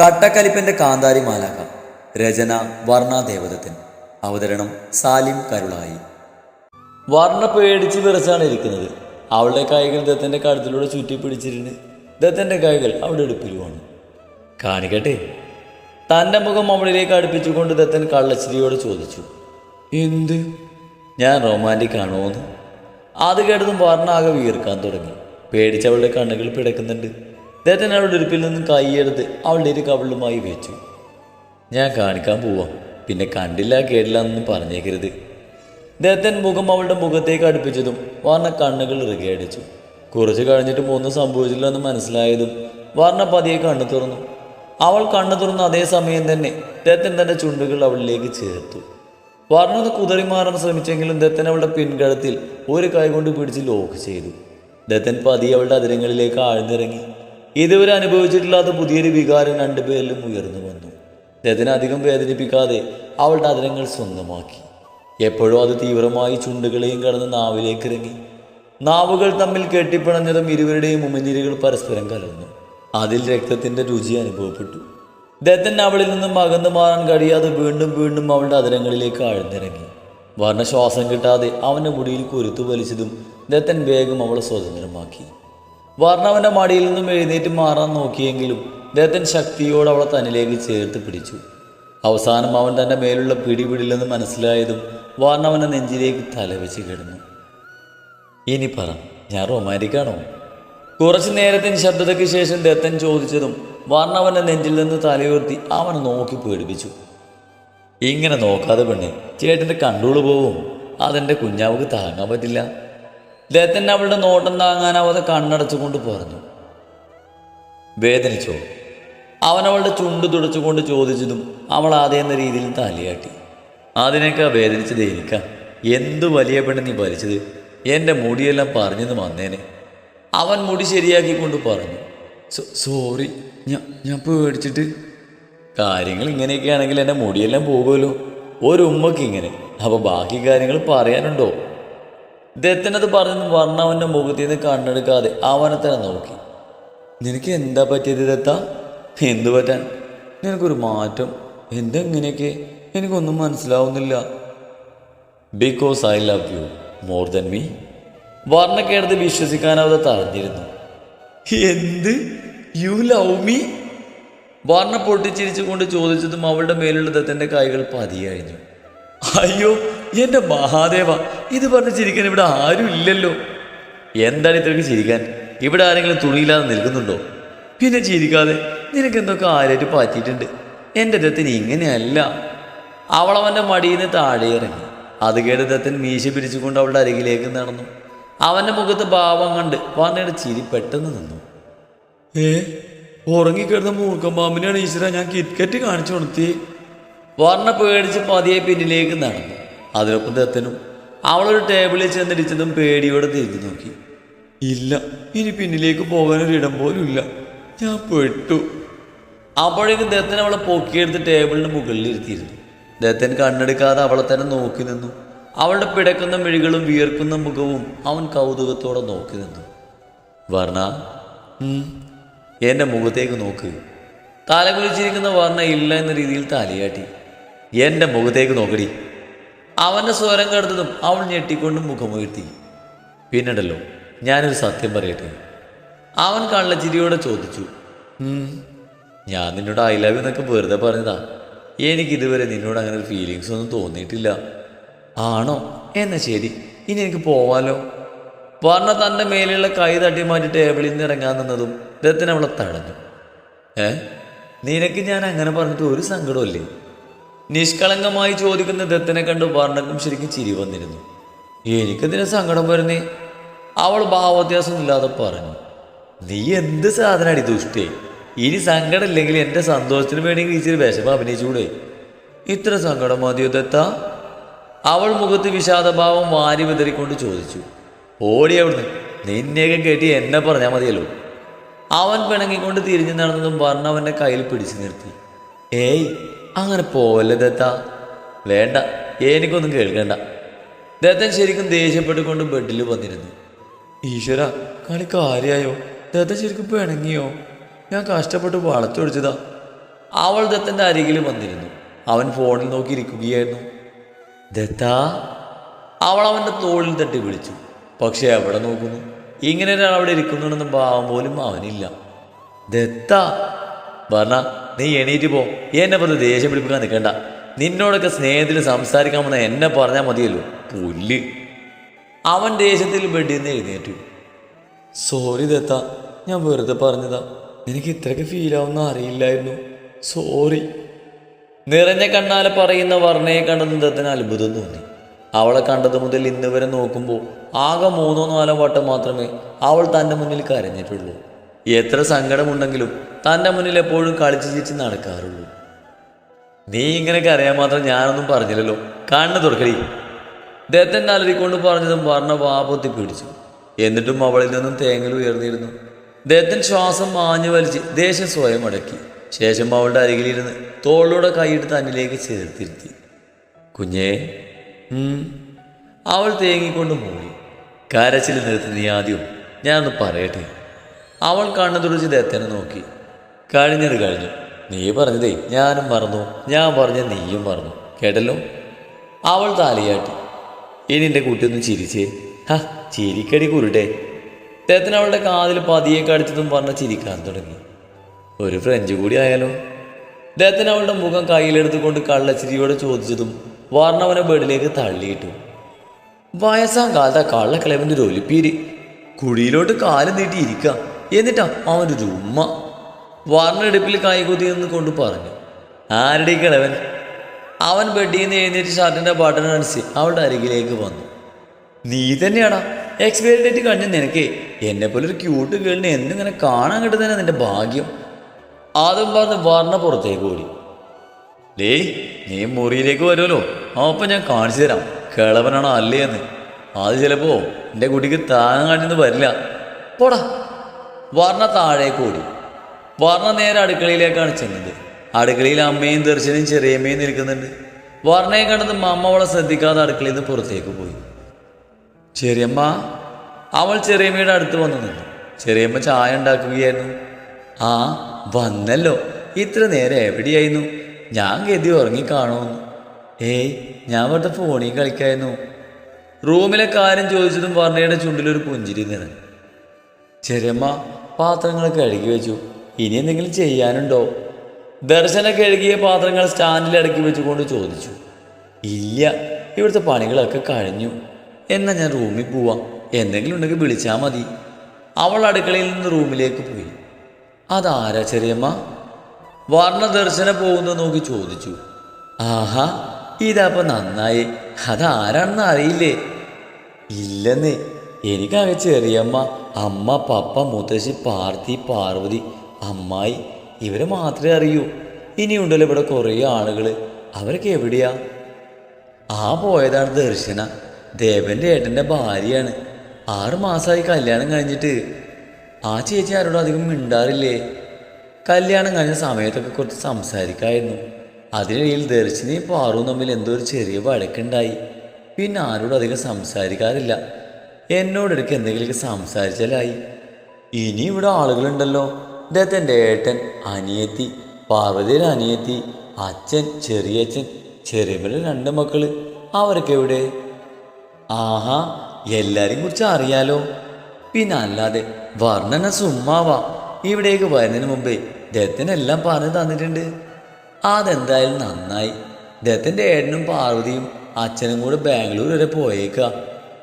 കട്ടക്കലിപ്പന്റെ കാന്താരി മാലാക രചന വർണാദേവതത്തിൻ അവതരണം സാലിം കരുളായി. വർണ പേടിച്ച് വിറച്ചാണ് ഇരിക്കുന്നത്. അവളുടെ കൈകൾ ദത്തന്റെ കഴുത്തിലൂടെ ചുറ്റി പിടിച്ചിരുന്ന് ദത്തന്റെ കൈകൾ അവിടെ എടുപ്പിലുമാണ് കാണിക്കട്ടെ? തന്റെ മുഖം അവളിലേക്ക് അടുപ്പിച്ചുകൊണ്ട് ദത്തൻ കള്ളച്ചിരിയോട് ചോദിച്ചു. എന്ത്? ഞാൻ റൊമാന്റിക് ആണോ എന്ന്. അത് കേട്ടതും വർണ ആകെ വീർക്കാൻ തുടങ്ങി. പേടിച്ച് അവളുടെ കണ്ണുകൾ പിടക്കുന്നുണ്ട്. ദത്തൻ അവളുടെ ഇടുപ്പിൽ നിന്നും കൈയെടുത്ത് അവളുടെ ഒരു കവിളുമായി വെച്ചു. ഞാൻ കാണിക്കാൻ പോവാം. പിന്നെ കണ്ടില്ല കേട്ടില്ല എന്നൊന്നും പറഞ്ഞേക്കരുത്. ദത്തൻ മുഖം അവളുടെ മുഖത്തേക്ക് അടുപ്പിച്ചതും വാർണ കണ്ണുകൾ ഇറുകിയടിച്ചു കുറച്ച് കഴിഞ്ഞിട്ട് ഒന്നും സംഭവിച്ചില്ല എന്ന് മനസ്സിലായതും വാർണ പതിയെ കണ്ണു തുറന്നു. അവൾ കണ്ണു തുറന്ന അതേ സമയം തന്നെ ദത്തൻ തന്റെ ചുണ്ടുകൾ അവളിലേക്ക് ചേർത്തു. വർണത കുതറി മാറാൻ ശ്രമിച്ചെങ്കിലും ദത്തൻ അവളുടെ പിൻകഴത്തിൽ ഒരു കൈ കൊണ്ട് പിടിച്ച് ലോക്ക് ചെയ്തു. ദത്തൻ പതി അവളുടെ അതിരങ്ങളിലേക്ക് ആഴ്ന്നിറങ്ങി. ഇതുവരെ അനുഭവിച്ചിട്ടില്ലാത്ത പുതിയൊരു വികാരം രണ്ടുപേരിലും ഉയർന്നു വന്നു. ദത്തനെ അധികം വേദനിപ്പിക്കാതെ അവളുടെ അതിരങ്ങൾ സ്വന്തമാക്കി. എപ്പോഴും അത് തീവ്രമായി ചുണ്ടുകളെയും കടന്ന് നാവിലേക്ക് ഇറങ്ങി നാവുകൾ തമ്മിൽ കെട്ടിപ്പിണഞ്ഞതും ഇരുവരുടെയും ഉമിനീരുകൾ പരസ്പരം കലർന്നു. അതിൽ രക്തത്തിന്റെ രുചി അനുഭവപ്പെട്ടു. ദത്തൻ അവളിൽ നിന്നും അകന്നു മാറാൻ കഴിയാതെ വീണ്ടും വീണ്ടും അവളുടെ അതിരങ്ങളിലേക്ക് ആഴ്ന്നിറങ്ങി. വർണ ശ്വാസം കിട്ടാതെ അവന്റെ മുടിയിൽ കുരുത്തു വലിച്ചതും ദത്തൻ വേഗം അവളെ സ്വതന്ത്രമാക്കി. വർണ അവന്റെ മടിയിൽ നിന്നും എഴുന്നേറ്റ് മാറാൻ നോക്കിയെങ്കിലും ദത്തൻ ശക്തിയോട് അവളെ തന്നിലേക്ക് ചേർത്ത് പിടിച്ചു. അവസാനം അവൻ തന്റെ മേലുള്ള പിടിപിടില്ലെന്ന് മനസ്സിലായതും വർണവനെ നെഞ്ചിലേക്ക് തലവെച്ച് കിടന്നു. ഇനി പറ ഞാൻ റൊമാന്റിക്കാണോ? കുറച്ച് നേരത്തിന് ശബ്ദതയ്ക്ക് ശേഷം ദത്തൻ ചോദിച്ചതും വർണവന്റെ നെഞ്ചിൽ നിന്ന് തലയുയർത്തി അവനെ നോക്കി പേടിപ്പിച്ചു. ഇങ്ങനെ നോക്കാതെ പെണ്ണ് ചേട്ടന്റെ കണ്ടോളു പോവും. അതെന്റെ കുഞ്ഞാവക്ക് താങ്ങാൻ പറ്റില്ല. ദത്തൻ അവളുടെ നോട്ടം താങ്ങാനാവാതെ കണ്ണടച്ചുകൊണ്ട് പറഞ്ഞു. വേദനിച്ചോ? അവൻ അവളുടെ ചുണ്ട് തുടച്ചുകൊണ്ട് ചോദിച്ചതും അവൾ ആദ്യം എന്ന രീതിയിൽ തലയാട്ടി. അതിനേക്കാ വേദനിച്ചത് എനിക്കാ. എന്തു വലിയ പെണ്ണ് നീ ഭരിച്ചത്? എന്റെ മുടിയെല്ലാം പറഞ്ഞെന്ന് വന്നേനെ. അവൻ മുടി ശരിയാക്കിക്കൊണ്ട് പറഞ്ഞു. സോറി ഞാൻ ഞാൻ പേടിച്ചിട്ട്. കാര്യങ്ങൾ ഇങ്ങനെയൊക്കെ ആണെങ്കിൽ എന്റെ മുടിയെല്ലാം പോകുമല്ലോ. ഒരു ഉമ്മക്ക് ഇങ്ങനെ അപ്പോൾ ബാക്കി കാര്യങ്ങൾ പറയാനുണ്ടോ? ദത്തനത് പറഞ്ഞു വർണ അവന്റെ മുഖത്തിൽ നിന്ന് കണ്ണെടുക്കാതെ അവനെ തന്നെ നോക്കി. നിനക്ക് എന്താ പറ്റിയത് ദത്ത? എന്തു പറ്റാൻ? നിനക്കൊരു മാറ്റം? എന്തെങ്ങനെയൊക്കെ? എനിക്കൊന്നും മനസ്സിലാവുന്നില്ല. Because I love you more than me വർണക്കേടത് വിശ്വസിക്കാനാവാതെ തറഞ്ഞിരുന്നു എന്ത്? യു ലവ് മീ വർണ പൊട്ടിച്ചിരിച്ചുകൊണ്ട് ചോദിച്ചതും അവളുടെ മേലുള്ള ദത്തന്റെ കൈകൾ പതിയഴിഞ്ഞു അയ്യോ എന്റെ മഹാദേവ ഇത് പറഞ്ഞ് ചിരിക്കാൻ ഇവിടെ ആരും ഇല്ലല്ലോ. എന്താണ് ഇത്രയ്ക്ക് ചിരിക്കാൻ? ഇവിടെ ആരെങ്കിലും തുണിയില്ലാതെ നിൽക്കുന്നുണ്ടോ? പിന്നെ ചിരിക്കാതെ നിനക്ക് എന്തൊക്കെ ആരായിട്ട് പറ്റിയിട്ടുണ്ട്? എന്റെ ദത്തിന് ഇങ്ങനെയല്ല. അവളവന്റെ മടിയിൽ നിന്ന് താഴെ ഇറങ്ങി. അത് കേട്ട് ദത്തൻ മീശ പിരിച്ചുകൊണ്ട് അവളുടെ അരികിലേക്ക് നടന്നു. അവന്റെ മുഖത്ത് ഭാവം കണ്ട് വർണയുടെ ചിരി പെട്ടെന്ന് നിന്നു. ഏ ഉറങ്ങിക്കിടന്ന മൂർക്കം പാമ്പിനെയാണ് ഈശ്വര ഞാൻ കിറ്റ്കറ്റ് കാണിച്ചു കൊടുത്തി. വർണ പേടിച്ച് പതിയെ പിന്നിലേക്ക് നടന്നു. അതിനൊപ്പം ദത്തനും അവളൊരു ടേബിളിൽ ചെന്നിരിച്ചതും പേടിയോടെ തിരിഞ്ഞു നോക്കി. ഇല്ല ഇനി പിന്നിലേക്ക് പോകാനൊരിടം പോലും ഇല്ല ഞാൻ പെട്ടു. അപ്പോഴേക്കും ദത്തൻ അവളെ പൊക്കിയെടുത്ത് ടേബിളിന് മുകളിൽ ഇരുത്തിയിരുന്നു ദത്തൻ കണ്ണെടുക്കാതെ അവളെ തന്നെ നോക്കി നിന്നു. അവളുടെ പിടക്കുന്ന മിഴികളും വിയർക്കുന്ന മുഖവും അവൻ കൗതുകത്തോടെ നോക്കി നിന്നു. വർണ എന്റെ മുഖത്തേക്ക് നോക്ക്. തലകുലിച്ചിരിക്കുന്ന വർണ ഇല്ല എന്ന രീതിയിൽ തലയാട്ടി. എന്റെ മുഖത്തേക്ക് നോക്കടി. അവന്റെ സ്വരം കേട്ടതും അവൾ ഞെട്ടിക്കൊണ്ട് മുഖമുയർത്തി. പിന്നീടല്ലോ ഞാനൊരു സത്യം പറയട്ടെ? അവൻ കള്ളച്ചിരിയോടെ ചോദിച്ചു ഞാൻ നിന്നോട് ഐ ലവ് എന്നൊക്കെ വെറുതെ പറഞ്ഞതാ. എനിക്കിതുവരെ നിന്നോട് അങ്ങനെ ഒരു ഫീലിങ്സ് ഒന്നും തോന്നിയിട്ടില്ല. ആണോ? എന്നാ ശരി ഇനി എനിക്ക് പോവാലോ? പറഞ്ഞ തന്റെ മേലെയുള്ള കൈ തട്ടി മാറ്റി ടേബിളിൽ നിന്ന് ഇറങ്ങാൻ നിന്നതും ദത്തൻ അവളെ തടഞ്ഞു ഏ? നിനക്ക് ഞാൻ അങ്ങനെ പറഞ്ഞിട്ട് ഒരു സങ്കടമില്ലേ നിഷ്കളങ്കമായി ചോദിക്കുന്ന ദത്തനെ കണ്ട് വർണക്കും ശരിക്കും ചിരി വന്നിരുന്നു. എനിക്കതിന് സങ്കടം വരുന്നേ? അവൾ ഭാവവ്യത്യാസം ഇല്ലാതെ പറഞ്ഞു. നീ എന്ത് സാധനടി ദുഷ്ടേ? ഇനി സങ്കടം ഇല്ലെങ്കിൽ എന്റെ സന്തോഷത്തിന് വേണമെങ്കിൽ ഇച്ചിരി വിഷമം അഭിനയിച്ചുകൂടെ? ഇത്ര സങ്കടം മതിയോ ദത്ത? അവൾ മുഖത്ത് വിഷാദഭാവം വാരി വിതറിക്കൊണ്ട് ചോദിച്ചു. ഓടി അവിടുന്ന്. നിന്നെയൊക്കെ കെട്ടി എന്നെ പറഞ്ഞാൽ മതിയല്ലോ. അവൻ പിണങ്ങിക്കൊണ്ട് തിരിഞ്ഞു നടന്നതും അവന്റെ കയ്യിൽ പിടിച്ചു നിർത്തി. ഏയ് അങ്ങനെ പോവല്ലേ ദത്ത? വേണ്ട എനിക്കൊന്നും കേൾക്കണ്ട. ദത്തൻ ശരിക്കും ദേഷ്യപ്പെട്ടുകൊണ്ട് ബെഡിൽ വന്നിരുന്നു. ഈശ്വര കളി കാര്യായോ? ദത്തൻ ശരിക്കും പിണങ്ങിയോ ഞാൻ കഷ്ടപ്പെട്ട് വളച്ചൊടിച്ചതാ. അവൾ ദത്തന്റെ അരികിൽ വന്നിരുന്നു. അവൻ ഫോണിൽ നോക്കിയിരിക്കുകയായിരുന്നു ദത്ത അവൾ അവന്റെ തോളിൽ തട്ടി വിളിച്ചു. പക്ഷേ എവിടെ നോക്കുന്നു? ഇങ്ങനെ ഒരാൾ അവിടെ ഇരിക്കുന്നുണ്ടെന്ന് ഭാവം പോലും അവനില്ല. ദത്ത പറഞ്ഞ നീ എണീറ്റ് പോ. എന്നെ പറഞ്ഞ് ദേഷ്യം പിടിപ്പിക്കാൻ നിൽക്കണ്ട നിന്നോടൊക്കെ സ്നേഹത്തിൽ സംസാരിക്കാൻ സംസാരിക്കാമെന്ന് എന്നെ പറഞ്ഞാൽ മതിയല്ലോ. പുല്ല്. അവൻ ദേഷ്യത്തിൽ ബെഡിൽ നിന്ന് എഴുന്നേറ്റു. സോറി ദത്ത ഞാൻ വെറുതെ പറഞ്ഞതാ. എനിക്ക് ഇത്രയ്ക്ക് ആവുന്ന അറിയില്ലായിരുന്നു. സോറി. നിറഞ്ഞ കണ്ണാലെ പറയുന്ന വർണയെ കണ്ടത് ദത്തന് അത്ഭുതം തോന്നി. അവളെ കണ്ടത് മുതൽ ഇന്ന് വരെ നോക്കുമ്പോൾ ആകെ മൂന്നോ നാലോ വട്ടം മാത്രമേ അവൾ തന്റെ മുന്നിൽ കരഞ്ഞിട്ടുള്ളൂ. എത്ര സങ്കടമുണ്ടെങ്കിലും തന്റെ മുന്നിൽ എപ്പോഴും കളിച്ച് ചിരിച്ച് നടക്കാറുള്ളൂ. നീ ഇങ്ങനെയൊക്കെ അറിയാൻ മാത്രം ഞാനൊന്നും പറഞ്ഞില്ലല്ലോ. കണ്ണു തുറക്കടി. ദത്തൻ അലറിക്കൊണ്ട് പറഞ്ഞതും വർണ വാപൊത്തി പിടിച്ചു. എന്നിട്ടും അവളിൽ നിന്നും തേങ്ങൽ ഉയർന്നിരുന്നു. ദത്തൻ ശ്വാസം മാഞ്ഞു വലിച്ച് ദേഷ്യം സ്വയം അടക്കി. ശേഷം അവളുടെ അരികിലിരുന്ന് തോളിലൂടെ കൈയിട്ട് തന്നിലേക്ക് ചേർത്തിരുത്തി. കുഞ്ഞേ അവൾ തേങ്ങിക്കൊണ്ട് മൂടി. കരച്ചിൽ നിർത്തി നീ ആദ്യം. ഞാനൊന്ന് പറയട്ടെ. അവൾ കണ്ണു തുറച്ച് ദത്തനെ നോക്കി. കഴിഞ്ഞത് കഴിഞ്ഞു. നീ പറഞ്ഞതേ ഞാനും മറന്നു. ഞാൻ പറഞ്ഞ നീയും മറന്നു. കേട്ടല്ലോ? അവൾ താലിയാട്ടി. ഇനി എന്റെ കുട്ടിയൊന്നും ചിരിച്ചേ. ഹ ചിരിക്കടി കുരുട്ടെ ദത്തൻ അവളുടെ കാതിൽ പതിയെ കടിച്ചതും പറഞ്ഞ് ചിരിക്കാൻ തുടങ്ങി. ഒരു ഫ്രഞ്ച് കൂടി ആയാലോ? ദത്തൻ അവളുടെ മുഖം കയ്യിലെടുത്തുകൊണ്ട് കള്ളച്ചിരിയോടെ ചോദിച്ചതും വർണവനെ ബെഡിലേക്ക് തള്ളിയിട്ടു. വയസ്സാം കാലത്ത് കള്ളക്കിളവന്റെ ഒരു ഒലിപ്പീര്. കുഴിയിലോട്ട് കാലം നീട്ടി ഇരിക്കാം. എന്നിട്ടാ അവന്റെ ഒരു ഉമ്മ. വർണെടുപ്പിൽ കൈകുതി എന്ന് കൊണ്ട് പറഞ്ഞു. ആരുടെ അവൻ ബെഡിൽ നിന്ന് എഴുന്നേറ്റ് ഷർട്ടിന്റെ ബട്ടൺ അടിച്ച് അവളുടെ അരികിലേക്ക് വന്നു. നീ തന്നെയാടാ. എക്സ്പയറി ഡേറ്റ് കഴിഞ്ഞ നിനക്ക്. എന്നെ പോലെ ഒരു ക്യൂട്ട് ഗേളിനെ എന്നിങ്ങനെ കാണാൻ കിട്ടുന്നതിനാ നിന്റെ ഭാഗ്യം. അതും പറഞ്ഞ് വർണ പുറത്തേക്ക് ഓടി. ലേ നീ മുറിയിലേക്ക് വരുമല്ലോ. അപ്പം ഞാൻ കാണിച്ചു തരാം. കിളവനാണോ അല്ലേ എന്ന്. അത് ചിലപ്പോ എന്റെ കുട്ടിക്ക് താങ്ങാൻ കാണിന്ന് വരില്ല. പോടാ. വർണ താഴേക്ക് ഓടി. വർണ നേരെ അടുക്കളയിലേക്കാണ് ചെന്നത്. അടുക്കളയിൽ അമ്മയും ദർശനും ചെറിയമ്മയും നിൽക്കുന്നുണ്ട്. വർണയെ കണ്ടത് അമ്മ അവളെ ശ്രദ്ധിക്കാതെ അടുക്കളയിൽ നിന്ന് പുറത്തേക്ക് പോയി. ചെറിയമ്മ അവൾ ചെറിയമ്മയുടെ അടുത്ത് വന്നു നിന്നു. ചെറിയമ്മ ചായ ഉണ്ടാക്കുകയായിരുന്നു. ആ വന്നല്ലോ. ഇത്ര നേരം എവിടെയായിരുന്നു? ഞാൻ ഗതി ഉറങ്ങിക്കാണോന്ന് ഏയ് ഞാൻ വെറുതെ ഫോണിൽ കളിക്കായിരുന്നു. റൂമിലെ കാര്യം ചോദിച്ചതും വർണയുടെ ചുണ്ടിലൊരു പുഞ്ചിരി നിറഞ്ഞു. ചെറിയമ്മ പാത്രങ്ങൾ കഴുകി വെച്ചു. ഇനി എന്തെങ്കിലും ചെയ്യാനുണ്ടോ? ദർശന കഴുകിയ പാത്രങ്ങൾ സ്റ്റാൻഡിൽ അടക്കി വെച്ചുകൊണ്ട് ചോദിച്ചു. ഇല്ല ഇവിടുത്തെ പണികളൊക്കെ കഴിഞ്ഞു. എന്നാൽ ഞാൻ റൂമിൽ പോവാം. എന്തെങ്കിലും ഉണ്ടെങ്കിൽ വിളിച്ചാൽ മതി. അവൾ അടുക്കളയിൽ നിന്ന് റൂമിലേക്ക് പോയി. അതാരാ ചെറിയമ്മ? വർണ ദർശന പോകുന്നത് നോക്കി ചോദിച്ചു. ആഹാ ഇതാപ്പ നന്നായി. അതാരാണെന്ന് അറിയില്ലേ? ഇല്ലെന്ന്. എനിക്കാകെ ചെറിയമ്മ അമ്മ. പപ്പ മുത്തശ്ശി പാർത്തി പാർവതി അമ്മായി. ഇവരെ മാത്രമേ അറിയൂ. ഇനിയുണ്ടല്ലോ ഇവിടെ കുറേ ആളുകൾ. അവരൊക്കെ എവിടെയാ? ആ പോയതാണ് ദർശന. ദേവന്റെ ഏട്ടന്റെ ഭാര്യയാണ്. ആറ് മാസമായി കല്യാണം കഴിഞ്ഞിട്ട്. ആ ചേച്ചി ആരോടും അധികം മിണ്ടാറില്ലേ? കല്യാണം കഴിഞ്ഞ സമയത്തൊക്കെ കുറച്ച് സംസാരിക്കായിരുന്നു. അതിനിടയിൽ ദർശനയും പാറും തമ്മിൽ എന്തോ ഒരു ചെറിയ വഴക്കുണ്ടായി. പിന്നെ ആരോടും അധികം സംസാരിക്കാറില്ല. എന്നോടിടയ്ക്ക് എന്തെങ്കിലുമൊക്കെ സംസാരിച്ചാലായി. ഇനി ഇവിടെ ആളുകളുണ്ടല്ലോ. ഇദ്ദേഹത്തെ എന്റെ ഏട്ടൻ അനിയത്തി പാർവതിയുടെ അനിയത്തി അച്ഛൻ ചെറിയച്ഛൻ ചെറിയമ്മയുടെ രണ്ട് മക്കൾ അവരൊക്കെ എവിടെ? ആഹാ എല്ലാരെയും കുറിച്ച് അറിയാലോ. പിന്നെ അല്ലാതെ വർണന സുമ്മാവാ ഇവിടേക്ക് വരുന്നതിന് മുമ്പേ ദത്തനെല്ലാം പറഞ്ഞു തന്നിട്ടുണ്ട്. അതെന്തായാലും നന്നായി. ദത്തന്റെ ഏട്ടനും പാർവതിയും അച്ഛനും കൂടെ ബാംഗ്ലൂർ വരെ പോയേക്ക.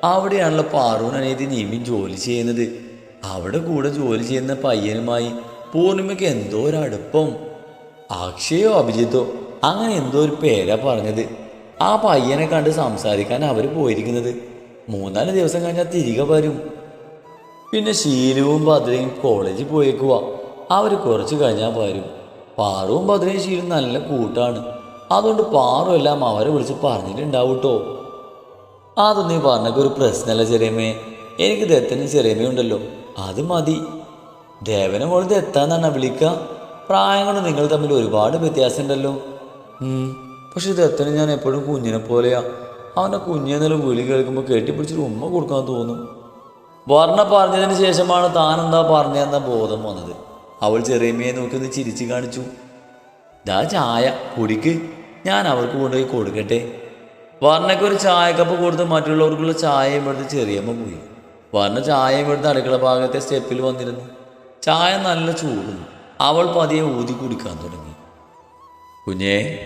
അവിടെയാണല്ലോ പാറൂൻ അനിയത്തി നീമി ജോലി ചെയ്യുന്നത്. അവിടെ കൂടെ ജോലി ചെയ്യുന്ന പയ്യനുമായി പൂർണിമയ്ക്ക് എന്തോ ഒരു അടുപ്പം. അക്ഷയോ അഭിജിത്തോ അങ്ങനെ എന്തോ ഒരു പേരാ പറഞ്ഞത്. ആ പയ്യനെ കണ്ട് സംസാരിക്കാൻ അവർ പോയിരിക്കുന്നത്. മൂന്നാൽ ദിവസം കഴിഞ്ഞാൽ തിരികെ വരും. പിന്നെ ശീലവും ഭദ്രയും കോളേജിൽ പോയേക്കുക അവർ കുറച്ച് കഴിഞ്ഞാൽ വരും. പാറുവും ഭദ്രയും ശീലും നല്ല കൂട്ടാണ്. അതുകൊണ്ട് പാറു എല്ലാം അവരെ വിളിച്ച് പറഞ്ഞിട്ടുണ്ടാവും കേട്ടോ അത് നീ പറഞ്ഞൊക്കെ ഒരു പ്രശ്നമല്ല ചെറിയമ്മേ. എനിക്ക് ദത്തന് ചെറിയമ്മയും ഉണ്ടല്ലോ. അത് മതി. ദേവനെ മോൾ ദത്താന്നാണ് വിളിക്കുക പ്രായം കൊണ്ട് നിങ്ങൾ തമ്മിൽ ഒരുപാട് വ്യത്യാസം ഉണ്ടല്ലോ ഉം, പക്ഷെ ദത്തന് ഞാൻ എപ്പോഴും കുഞ്ഞിനെ പോലെയാ. അവന്റെ കുഞ്ഞെന്നെല്ലാം വിളി കേൾക്കുമ്പോൾ കെട്ടിപ്പിടിച്ചൊരു ഉമ്മ കൊടുക്കാൻ തോന്നും. വർണ പറഞ്ഞതിന് ശേഷമാണ് താൻ എന്താ പറഞ്ഞതെന്ന ബോധം വന്നത്. അവൾ ചെറിയമ്മയെ നോക്കി ഒന്ന് ചിരിച്ചു കാണിച്ചു. ദാ ചായ കുടിക്ക്. ഞാൻ അവർക്ക് കൊണ്ടുപോയി കൊടുക്കട്ടെ. വർണയ്ക്ക് ഒരു ചായക്കപ്പ് കൊടുത്ത് മറ്റുള്ളവർക്കുള്ള ചായയും എടുത്ത് ചെറിയമ്മ പോയി. വർണ ചായയും എടുത്ത് അടുക്കള ഭാഗത്തെ സ്റ്റെപ്പിൽ വന്നിരുന്നു. ചായ നല്ല ചൂടുന്നു. അവൾ പതിയെ ഊതി കുടിക്കാൻ തുടങ്ങി. കുഞ്ഞേ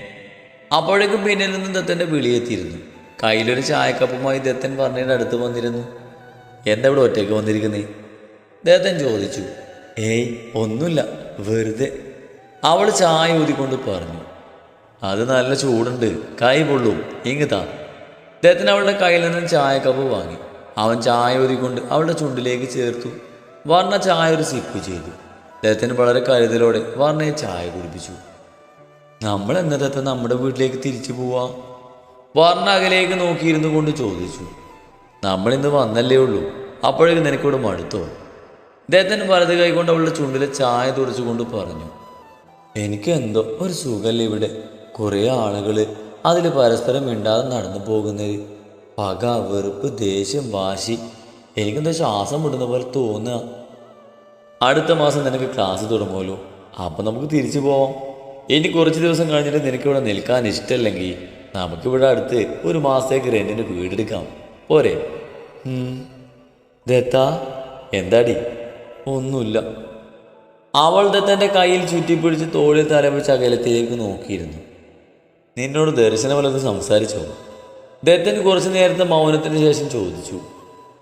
അപ്പോഴേക്കും പിന്നിൽ നിന്ന് ദത്തന്റെ വിളിയെത്തിയിരുന്നു കയ്യിലൊരു ചായക്കപ്പുമായി ദത്തൻ വർണയുടെ അടുത്ത് വന്നിരുന്നു. എന്താ ഇവിടെ ഒറ്റയ്ക്ക് വന്നിരിക്കുന്നേ? ദത്തൻ ചോദിച്ചു. ഏയ് ഒന്നുമില്ല വെറുതെ. അവൾ ചായ ഊതിക്കൊണ്ട് പറഞ്ഞു. അത് നല്ല ചൂടുണ്ട്. കൈ പൊള്ളും. ഇങ്ങ് താ. ദത്തൻ അവളുടെ കയ്യിൽ നിന്നും ചായക്കപ്പ് വാങ്ങി. അവൻ ചായ ഒരുക്കൊണ്ട് അവളുടെ ചുണ്ടിലേക്ക് ചേർത്തു. വർണ ചായ ഒരു സിപ്പ് ചെയ്തു. അദ്ദേഹത്തിന് വളരെ കരുതലോടെ വർണയെ ചായ കുടിപ്പിച്ചു. നമ്മൾ എന്നത്തെ നമ്മുടെ വീട്ടിലേക്ക് തിരിച്ചു പോവാ? വർണ അകലേക്ക് നോക്കിയിരുന്നു കൊണ്ട് ചോദിച്ചു. നമ്മൾ ഇന്ന് വന്നല്ലേ ഉള്ളൂ. അപ്പോഴേക്കും നിനക്കോട് മടുത്തോ? അദ്ദേഹത്തിന് വലത് കൈകൊണ്ട് അവളുടെ ചുണ്ടിലെ ചായ തുടച്ചുകൊണ്ട് പറഞ്ഞു. എനിക്ക് എന്തോ ഒരു സുഖമല്ലേ ഇവിടെ. കുറേ ആളുകൾ അതിൽ പരസ്പരം മിണ്ടാതെ നടന്നു പോകുന്നത്. പക വെറുപ്പ് ദേഷ്യം വാശി. എനിക്കെന്താ ശ്വാസം വിടുന്ന പോലെ തോന്നുക. അടുത്ത മാസം നിനക്ക് ക്ലാസ് തുടങ്ങുമല്ലോ. അപ്പം നമുക്ക് തിരിച്ചു പോവാം. ഇനി കുറച്ച് ദിവസം കഴിഞ്ഞിട്ട് നിനക്കിവിടെ നിൽക്കാൻ ഇഷ്ടമല്ലെങ്കിൽ നമുക്കിവിടെ അടുത്ത് ഒരു മാസത്തേക്ക് റെന്റിന് വീടെടുക്കാം. പോരെ? ദത്ത എന്താടി? ഒന്നുമില്ല. അവൾ ദത്തന്റെ കയ്യിൽ ചുറ്റിപ്പിടിച്ച് തോളിൽ തലവെച്ച് അകലത്തിലേക്ക് നോക്കിയിരുന്നു. നിന്നോട് ദർശനം വല്ലതും സംസാരിച്ചോ? ദത്തൻ കുറച്ചു നേരത്തെ മൗനത്തിന് ശേഷം ചോദിച്ചു.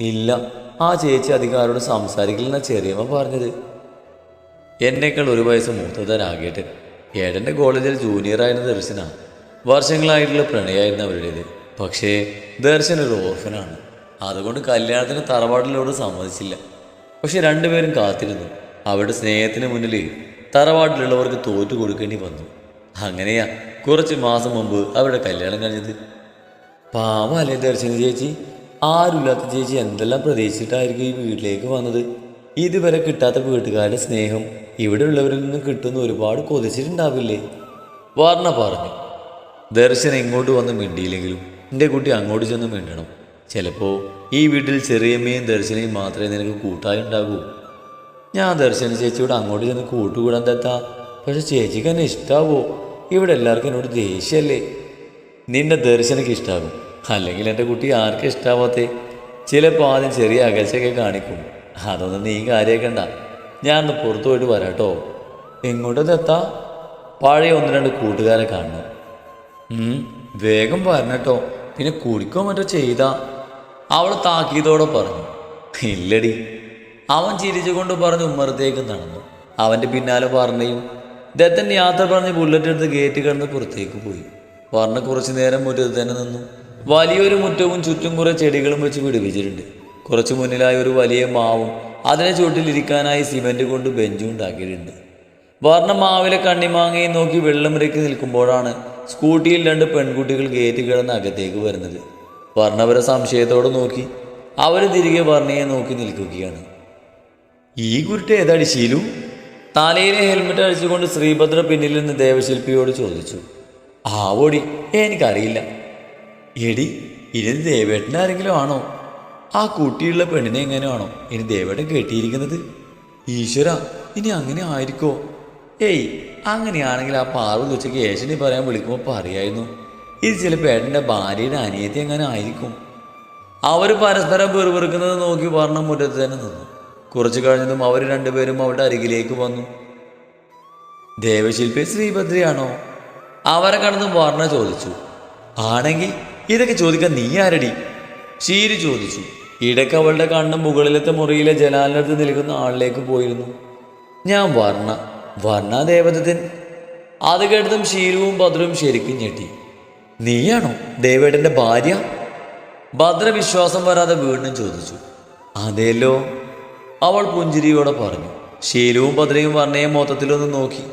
ഇല്ല ആ ചേച്ചി അധികാരോട് സംസാരിക്കില്ലെന്ന ചെറിയമ്മ പറഞ്ഞത്. എന്നേക്കാൾ ഒരു വയസ്സ് മൂത്തതരാകേട്ട് ഏടന്റെ കോളേജിൽ ജൂനിയറായിരുന്ന ദർശന വർഷങ്ങളായിട്ടുള്ള പ്രണയമായിരുന്നു അവരുടേത്. പക്ഷേ ദർശൻ ഒരു ഓർഫനാണ് അതുകൊണ്ട് കല്യാണത്തിന് തറവാട്ടിലോട് സമ്മതിച്ചില്ല. പക്ഷെ രണ്ടുപേരും കാത്തിരുന്നു. അവരുടെ സ്നേഹത്തിന് മുന്നിൽ തറവാട്ടിലുള്ളവർക്ക് തോറ്റു കൊടുക്കേണ്ടി വന്നു. അങ്ങനെയാ കുറച്ച് മാസം മുമ്പ് അവരുടെ കല്യാണം കഴിഞ്ഞത്. പാവല്ലേ ദർശന ചേച്ചി? ആരുമില്ലാത്ത ചേച്ചി എന്തെല്ലാം പ്രതീക്ഷിച്ചിട്ടായിരിക്കും ഈ വീട്ടിലേക്ക് വന്നത്? ഇതുവരെ കിട്ടാത്ത വീട്ടുകാരുടെ സ്നേഹം ഇവിടെ ഉള്ളവരിൽ നിന്ന് കിട്ടുന്ന ഒരുപാട് കൊതിച്ചിട്ടുണ്ടാവില്ലേ? വർണ പറഞ്ഞു. ദർശനം ഇങ്ങോട്ട് വന്ന് മിണ്ടിയില്ലെങ്കിലും എന്റെ കുട്ടി അങ്ങോട്ട് ചെന്ന് മിണ്ടണം. ചിലപ്പോൾ ഈ വീട്ടിൽ ചെറിയമ്മയും ദർശനയും മാത്രമേ നിനക്ക് കൂട്ടായി ഉണ്ടാകൂ ഞാൻ ദർശന ചേച്ചിയോട് അങ്ങോട്ട് ചെന്ന് കൂട്ടുകൂടാൻ തെത്താ പക്ഷെ ചേച്ചിക്ക് എന്നെ ഇഷ്ടാവോ? ഇവിടെ എല്ലാവർക്കും എന്നോട് ദേഷ്യമല്ലേ? നിന്നെ ദർശനക്ക് ഇഷ്ടമാകും അല്ലെങ്കിൽ എന്റെ കുട്ടി ആർക്കും ഇഷ്ടാവാത്തേ? ചിലപ്പോൾ ആദ്യം ചെറിയ അകൽച്ചയൊക്കെ കാണിക്കും. അതൊന്നും നീ കാര്യമാക്കണ്ട ഞാൻ ഒന്ന് പുറത്തു പോയിട്ട് വരാട്ടോ എങ്ങോട്ടത് എത്താ? പഴയ ഒന്ന് രണ്ട് കൂട്ടുകാരെ കാണണം. വേഗം വരണട്ടോ പിന്നെ കുടിക്കോ മറ്റോ ചെയ്താ? അവൾ താക്കീതോടെ പറഞ്ഞു. ഇല്ലടി. അവൻ ചിരിച്ചുകൊണ്ട് പറഞ്ഞ് ഉമ്മറത്തേക്ക് നടന്നു. അവന്റെ പിന്നാലെ പറഞ്ഞയും ദത്തൻ യാത്ര പറഞ്ഞ് ബുള്ളറ്റ് എടുത്ത് ഗേറ്റ് കടന്ന് പുറത്തേക്ക് പോയി. വർണ കുറച്ചു നേരം മുറ്റത്ത് തന്നെ നിന്നു. വലിയൊരു മുറ്റവും ചുറ്റും കുറേ ചെടികളും വെച്ച് പിടിപ്പിച്ചിട്ടുണ്ട്. കുറച്ചു മുന്നിലായി ഒരു വലിയ മാവും അതിനെ ചുവട്ടിലിരിക്കാനായി സിമെന്റ് കൊണ്ട് ബെഞ്ചും ഉണ്ടാക്കിയിട്ടുണ്ട്. വർണ മാവിലെ കണ്ണിമാങ്ങയും നോക്കി വെള്ളമിറക്കി നിൽക്കുമ്പോഴാണ് സ്കൂട്ടിയിൽ രണ്ട് പെൺകുട്ടികൾ ഗേറ്റ് കിടന്ന് അകത്തേക്ക് വരുന്നത്. വർണവരെ സംശയത്തോടെ നോക്കി. അവർ തിരികെ വർണയെ നോക്കി നിൽക്കുകയാണ്. ഈ കുരുട്ട് ഏതാടി ശീലു? തലയിലെ ഹെൽമെറ്റ് അഴിച്ചുകൊണ്ട് ശ്രീഭദ്ര പിന്നിൽ നിന്ന് ദേവശില്പിയോട് ചോദിച്ചു ആവോടി എനിക്കറിയില്ല. എടി ഇനി ദേവേട്ടൻ ആരെങ്കിലും ആണോ? ആ കുട്ടിയുള്ള പെണ്ണിനെ എങ്ങനെയാണോ ഇനി ദേവേട്ടൻ കെട്ടിയിരിക്കുന്നത്? ഈശ്വര ഇനി അങ്ങനെ ആയിരിക്കോ? ഏയ് അങ്ങനെയാണെങ്കിൽ ആ പാർവതി ഉച്ചയ്ക്ക് യേശുനെ പറയാൻ വിളിക്കുമ്പോൾ പറയായിരുന്നു ഇത് ചിലപ്പോൾ ഏട്ടന്റെ ഭാര്യയുടെ അനിയത്തി എങ്ങനെ ആയിരിക്കും? അവർ പരസ്പരം പെറുപെറുക്കുന്നത് നോക്കി പറഞ്ഞ മുറ്റത്ത് തന്നെ നിന്നു. കുറച്ചു കഴിഞ്ഞതും അവർ രണ്ടുപേരും അവളുടെ അരികിലേക്ക് വന്നു. ദേവശില്പി ശ്രീഭദ്രയാണോ? അവരെ കടന്ന് വർണ ചോദിച്ചു. ആണെങ്കിൽ ഇതൊക്കെ ചോദിക്കാൻ നീ ആരടി? ശീരി ചോദിച്ചു. ഇടയ്ക്ക് അവളുടെ കണ്ണ് മുകളിലത്തെ മുറിയിലെ ജനാലിനടുത്ത് നിൽക്കുന്ന ആളിലേക്ക് പോയിരുന്നു. ഞാൻ വർണ വർണ ദേവതത്തിൻ അത് കേട്ടതും ശീരുവും ഭദ്രവും ശരിക്കും ഞെട്ടി. നീയാണോ ദേവേട്ടന്റെ ഭാര്യ? ഭദ്ര വിശ്വാസം വരാതെ വീണ്ടും ചോദിച്ചു. അതേലോ അവൾ പുഞ്ചിരിയോടെ പറഞ്ഞു ശീലവും ഭദ്രയും വർണയും മൊത്തത്തിലൊന്ന് നോക്കി.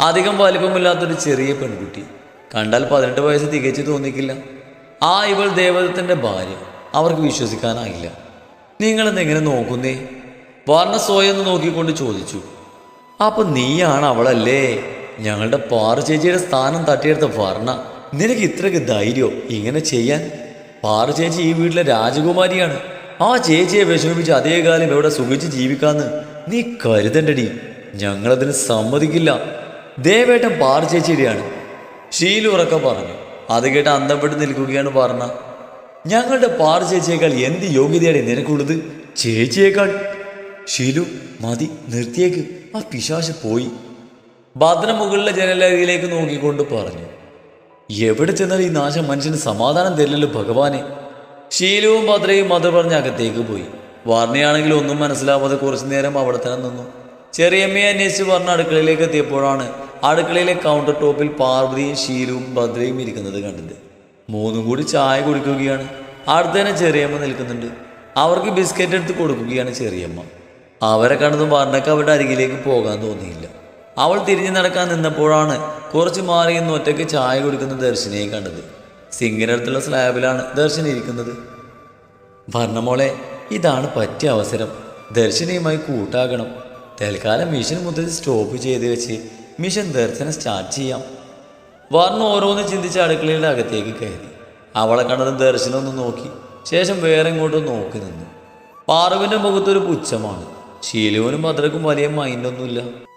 അധികം വലിപ്പമില്ലാത്തൊരു ചെറിയ പെൺകുട്ടി. കണ്ടാൽ പതിനെട്ട് വയസ്സ് തികച്ചു തോന്നിക്കില്ല. ആ ഇവൾ ദേവതത്തിന്റെ ഭാര്യ. അവർക്ക് വിശ്വസിക്കാനാകില്ല നിങ്ങളെന്തെങ്ങനെ നോക്കുന്നേ? വർണ സ്വയം നോക്കിക്കൊണ്ട് ചോദിച്ചു അപ്പം നീയാണ് അവളല്ലേ? ഞങ്ങളുടെ പാറ ചേച്ചിയുടെ സ്ഥാനം തട്ടിയെടുത്ത വർണ. നിനക്ക് ഇത്രയ്ക്ക് ധൈര്യോ ഇങ്ങനെ ചെയ്യാൻ? പാറ ചേച്ചി ഈ വീട്ടിലെ രാജകുമാരിയാണ്. ആ ചേച്ചിയെ വിഷമിപ്പിച്ച് അതേ കാലം എവിടെ സുഖിച്ച് ജീവിക്കാന്ന് നീ കരുതണ്ടടി. ഞങ്ങളതിന് സമ്മതിക്കില്ല. ദേവേട്ടൻ പാറ ചേച്ചിയുടെയാണ്. ഷീലു ഉറക്കെ പറഞ്ഞു. അത് കേട്ട് അന്തപ്പെട്ട് നിൽക്കുകയാണ് പറഞ്ഞ ഞങ്ങളുടെ പാറ ചേച്ചിയേക്കാൾ എന്ത് യോഗ്യതയാണ് നിനക്കുള്ളത്? ചേച്ചിയേക്കാൾ. ഷീലു മതി നിർത്തിയേക്ക്. ആ പിശാശ് പോയി. ഭദ്ര മുകളിലെ നോക്കിക്കൊണ്ട് പറഞ്ഞു. എവിടെ ചെന്നാൽ ഈ നാശം മനുഷ്യന് സമാധാനം തരില്ലല്ലോ ഭഗവാനെ. ശീലവും ഭദ്രയും മധു പറഞ്ഞ് അകത്തേക്ക് പോയി. വാർണയാണെങ്കിൽ ഒന്നും മനസ്സിലാവാതെ കുറച്ചു നേരം അവിടെ തന്നെ നിന്നു. ചെറിയമ്മയെ അന്വേഷിച്ച് പറഞ്ഞ അടുക്കളയിലേക്ക് എത്തിയപ്പോഴാണ് അടുക്കളയിലെ കൗണ്ടർ ടോപ്പിൽ പാർവതിയും ശീലവും ഭദ്രയും ഇരിക്കുന്നത് കണ്ടത്. മൂന്നും കൂടി ചായ കുടിക്കുകയാണ്. അടുത്ത് തന്നെ ചെറിയമ്മ നിൽക്കുന്നുണ്ട്. അവർക്ക് ബിസ്ക്കറ്റ് എടുത്ത് കൊടുക്കുകയാണ് ചെറിയമ്മ. അവരെ കണ്ടതും വർണക്ക് അവരുടെ അരികിലേക്ക് പോകാൻ തോന്നിയില്ല. അവൾ തിരിഞ്ഞു നടക്കാൻ നിന്നപ്പോഴാണ് കുറച്ച് മാറി ഒറ്റയ്ക്ക് ചായ കുടിക്കുന്ന ദർശനയെ കണ്ടത്. സിംഗിനടുത്തുള്ള സ്ലാബിലാണ് ദർശൻ ഇരിക്കുന്നത്. ഇതാണ് പറ്റിയ അവസരം. ദർശനയുമായി കൂട്ടാകണം. തൽക്കാലം മിഷൻ മുതൽ സ്റ്റോപ്പ് ചെയ്ത് വെച്ച് മിഷൻ ദർശനം സ്റ്റാർട്ട് ചെയ്യാം. വർണ ഓരോന്ന് ചിന്തിച്ച് അടുക്കളയുടെ അകത്തേക്ക് കയറി. അവളെ കണ്ടത് ദർശനം ഒന്ന് നോക്കി. ശേഷം വേറെ ഇങ്ങോട്ടും നോക്കി നിന്നു. പാറുവിന്റെ മുഖത്തൊരു പുച്ഛമാണ്. ശീലുവിനും ഭദ്രക്കും വലിയ മൈൻഡൊന്നുമില്ല